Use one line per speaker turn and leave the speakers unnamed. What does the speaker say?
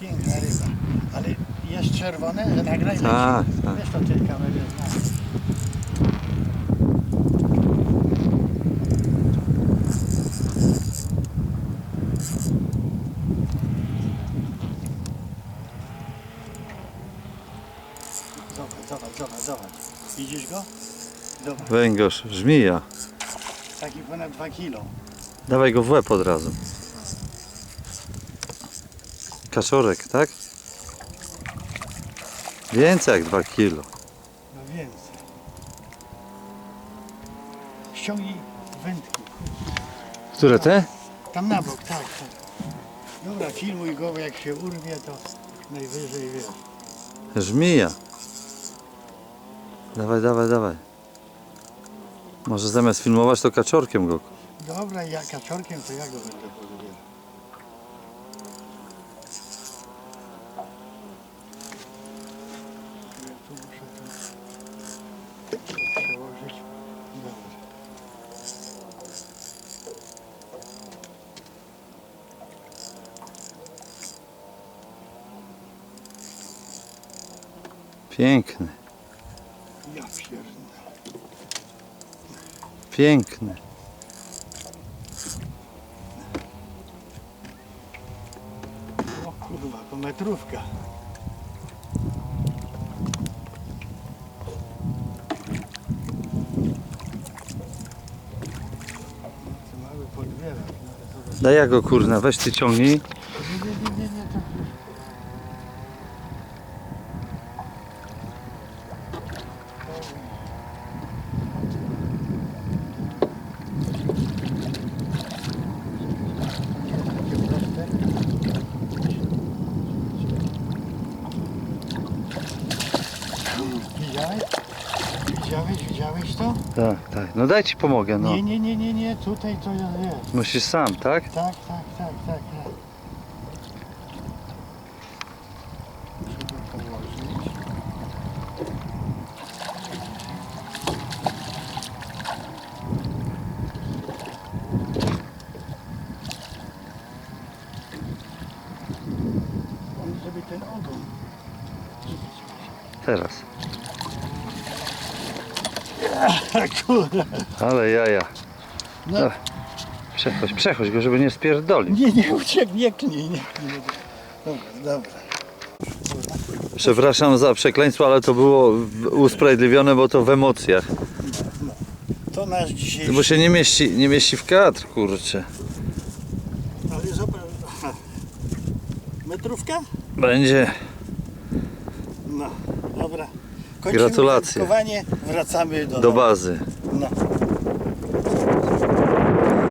Piękna ryba. Ale jest czerwone, że nagraj
Tak,
leci.
tak.
Wiesz to tej kamery. Zobacz, zobacz, zobacz, zobacz. Widzisz go? Zobacz,
Węgorz, żmija.
taki ponad 2 kilo.
Dawaj go w łeb od razu. Kaczorek, tak? Więcej jak 2 kilo.
No więcej. Ściągnij wędki.
Które te?
Tam na bok, tak, tak. Dobra, filmuj go, bo jak się urwie, to najwyżej wiesz.
Żmija. Dawaj, dawaj, dawaj. Może zamiast filmować to kaczorkiem go.
Dobra, ja kaczorkiem, to ja go będę. Ja tu muszę to przełożyć. Dobra.
Piękny,
Ja
piękny.
O kurwa, to metrówka. No
Daj ja go kurna, weź ty ciągnij.
Nie, nie, nie, nie, nie, to... Widziałeś? Widziałeś, widziałeś to?
Tak, tak. No daj ci pomogę, no.
Nie, nie, nie, nie, nie, tutaj to jest.
Musisz sam, tak?
Tak, tak, tak, tak, tak. Muszę go położyć. On żeby ten ogon.
Teraz.
Kurwa.
Ale jaja.
No,
Dawaj. Przechodź, przechodź go, żeby nie spierdolił.
nie, nie uciekł, nie nie. Dobra, dobra.
Przepraszam za przekleństwo, ale to było usprawiedliwione, bo to w emocjach.
To nasz dzisiejszy...
Bo się nie mieści, nie mieści w kadr, kurczę.
Ale zobacz. Metrówka?
Będzie.
No, dobra. Kończymy
Gratulacje.
wędkowanie, wracamy do,
Do bazy.